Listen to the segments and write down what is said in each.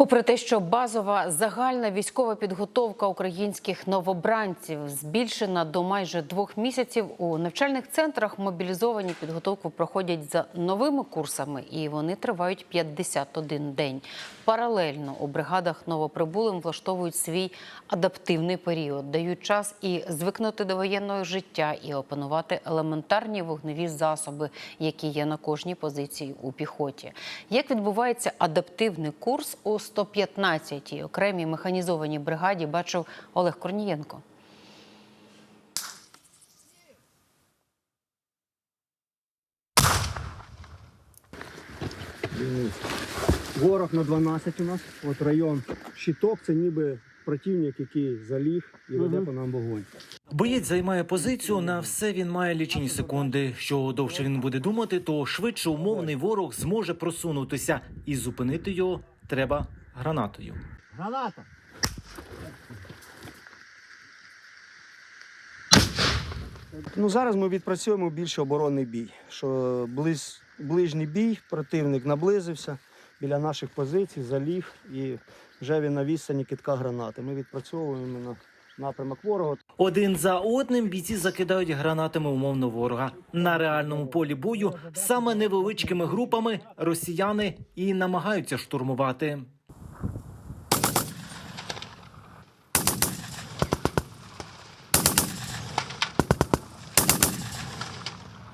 Попри те, що базова загальна військова підготовка українських новобранців збільшена до майже двох місяців, у навчальних центрах мобілізовані підготовку проходять за новими курсами, і вони тривають 51 день. Паралельно у бригадах новоприбулим влаштовують свій адаптивний період, дають час і звикнути до воєнного життя, і опанувати елементарні вогневі засоби, які є на кожній позиції у піхоті. Як відбувається адаптивний курс у 115-й окремій механізованій бригаді, бачив Олег Корнієнко. Ворог на 12 у нас. От район щиток це ніби противник, який заліг і веде по нам вогонь. Боєць займає позицію. На все він має лічені секунди. Що довше він буде думати, то швидше умовний ворог зможе просунутися, і зупинити його треба гранатою. Граната! Ну, зараз ми відпрацюємо більше оборонний бій. Що близ, ближній бій, противник наблизився біля наших позицій, заліг і вже він на відстані китка гранати. Ми відпрацьовуємо на напрямок ворога. Один за одним бійці закидають гранатами умовно ворога на реальному полі бою. Саме невеличкими групами росіяни і намагаються штурмувати.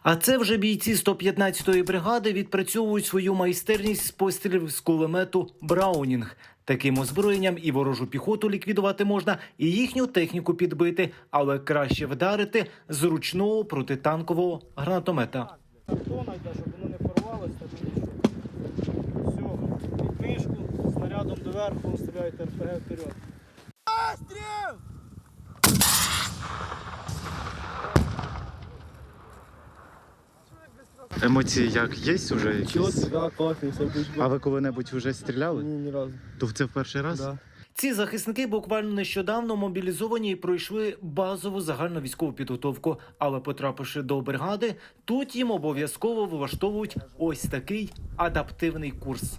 А це вже бійці 115-ї бригади відпрацьовують свою майстерність з пострілів з кулемету Браунінг. Таким озброєнням і ворожу піхоту ліквідувати можна, і їхню техніку підбити, але краще вдарити з ручного протитанкового гранатомета. Тонайте, щоб воно не порвалося, нічого. Все, під мишку, снарядом доверху стріляйте РПГ вперед. Емоції як є вже якісь? да, класно, все. А ви коли-небудь вже стріляли? Ні, ні разу. То це в перший раз? Да. Ці захисники буквально нещодавно мобілізовані і пройшли базову загальну військову підготовку. Але потрапивши до бригади, тут їм обов'язково влаштовують ось такий адаптивний курс.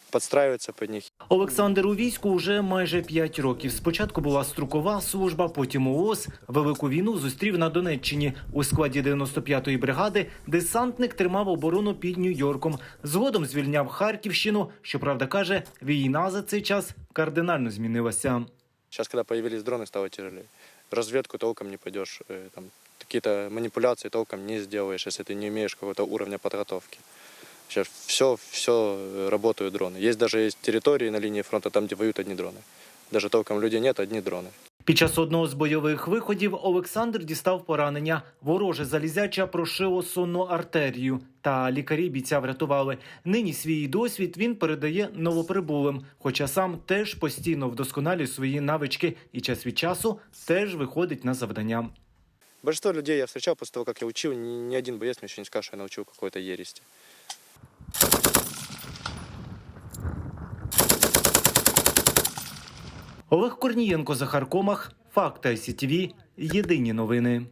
подстраиваться под них. Олександр у війську вже майже 5 років. Спочатку була строкова служба, потім ООС. Велику війну зустрів на Донеччині. У складі 95-ї бригади десантник тримав оборону під Нью-Йорком. Згодом звільняв Харківщину. Щоправда, каже, війна за цей час кардинально змінилася. Сейчас, когда появились дроны, стало тяжелее. Разведку толком не пойдешь, э, там, какие-то манипуляции толком не сделаешь, если ты не имеешь какого-то уровня подготовки. Сейчас все, все работают дроны. Есть даже есть территории на линии фронта, там, где воюют одни дроны. Даже толком людей нет, одни дроны. Під час одного з бойових виходів Олександр дістав поранення. Вороже залізяча прошило сонну артерію. Та лікарі бійця врятували. Нині свій досвід він передає новоприбулим, хоча сам теж постійно вдосконалює свої навички і час від часу теж виходить на завдання. Большинство людей я встречал после того, как я учил, ни, ни один боец мне еще не скажет, что я научил какой-то ерести. Олег Корнієнко, Захар Комах, Факти СІТВ. Єдині новини.